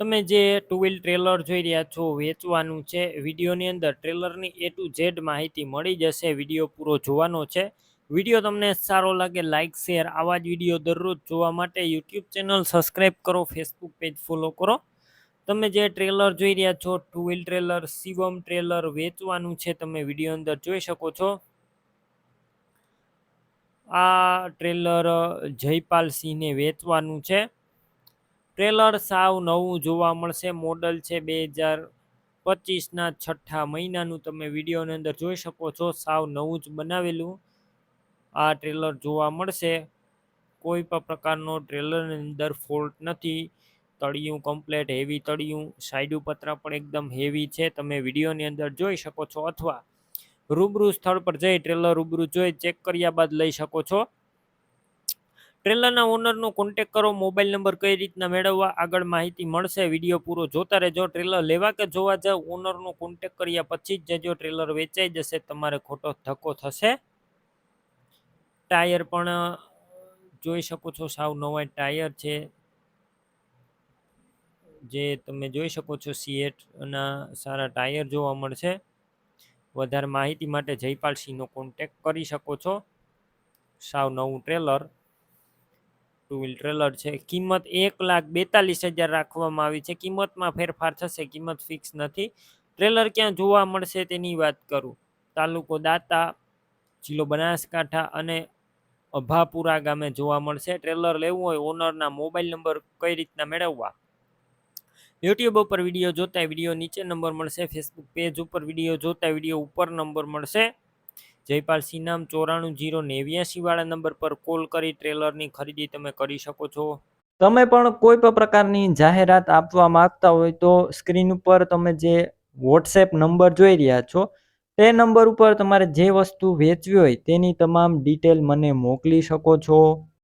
તમે જે two wheel trailer જોઈ રહ્યા છો, વેચવાનું છે, વિડીયોની અંદર ટ્રેલરની એ ટુ ઝેડ માહિતી મળી જશે, વીડિયો પૂરો જોવાનો છે. વીડિયો તમને સારો લાગે લાઇક શેર આવા જ વીડિયો દરરોજ જોવા માટે યુટ્યુબ ચેનલ સબસ્ક્રાઈબ કરો ફેસબુક પેજ ફોલો કરો. તમે જે ટ્રેલર જોઈ રહ્યા છો two wheel trailer Shivam trailer વેચવાનું છે, તમે વીડિયો અંદર જોઈ શકો છો. આ ટ્રેલર જયપાલ સિંહને વેચવાનું છે. ટ્રેલર સાવ નવું જોવા મળશે. મોડલ છે બે હજાર પચીસના છઠ્ઠા મહિનાનું. તમે વિડીયોની અંદર જોઈ શકો છો, સાવ નવું જ બનાવેલું આ ટ્રેલર જોવા મળશે. કોઈ પણ પ્રકારનો ટ્રેલરની અંદર ફોલ્ટ નથી. તળિયું કમ્પ્લેટ હેવી તળિયું, સાઈડ પતરા પણ એકદમ હેવી છે. તમે વિડીયોની અંદર જોઈ શકો છો અથવા રૂબરૂ સ્થળ પર જઈ ટ્રેલર રૂબરૂ જોઈ ચેક કર્યા બાદ લઈ શકો છો. ટ્રેલરના ઓનરનો કોન્ટેક કરો મોબાઈલ નંબર કઈ રીતના મેળવવા, આગળ માહિતી મળશે વીડિયો પૂરો જોતા રહેજો. ટ્રેલર લેવા કે જોવા જાવ ઓનરનો કોન્ટેક કર્યા પછી જ જજો ટ્રેલર વેચાઈ જશે, તમારે ખોટો ધક્કો થશે. ટાયર પણ, જોઈ શકો છો, સાવ નવા ટાયર છે. જે તમે જોઈ શકો છો સીએટના સારા ટાયર જોવા મળશે. વધારે માહિતી માટે જયપાલસિંહનો કોન્ટેક કરી શકો છો. સાવ નવું ટ્રેલર ટુ વ્હીલ ટ્રેલર છે. કિંમત એક લાખ બેતાલીસ હજાર રાખવામાં આવી છે. કિંમતમાં ફેરફાર થશે, કિંમત ફિક્સ નથી. ટ્રેલર ક્યાં જોવા મળશે તેની વાત કરું. તાલુકો દાતા, જિલ્લો બનાસકાંઠા અને અભાપુરા ગામે જોવા મળશે. ટ્રેલર લેવું હોય, ઓનરના મોબાઈલ નંબર કઈ રીતના મેળવવા? યુટ્યુબ ઉપર વીડિયો જોતા વીડિયો નીચે નંબર મળશે. ફેસબુક પેજ ઉપર વીડિયો જોતા વીડિયો ઉપર નંબર મળશે. જયપાલ સિનામ ચોરાણું જીરો નેવ્યાસી વાળા નંબર પર કોલ કરી ટ્રેલરની ખરીદી તમે કરી શકો છો. તમે પણ કોઈ પણ પ્રકારની જાહેરાત આપવા માંગતા હોય તો સ્ક્રીન ઉપર તમે જે વોટ્સએપ નંબર જોઈ રહ્યા છો, તે નંબર ઉપર તમારે જે વસ્તુ વેચવી હોય તેની તમામ ડિટેલ મને મોકલી શકો છો.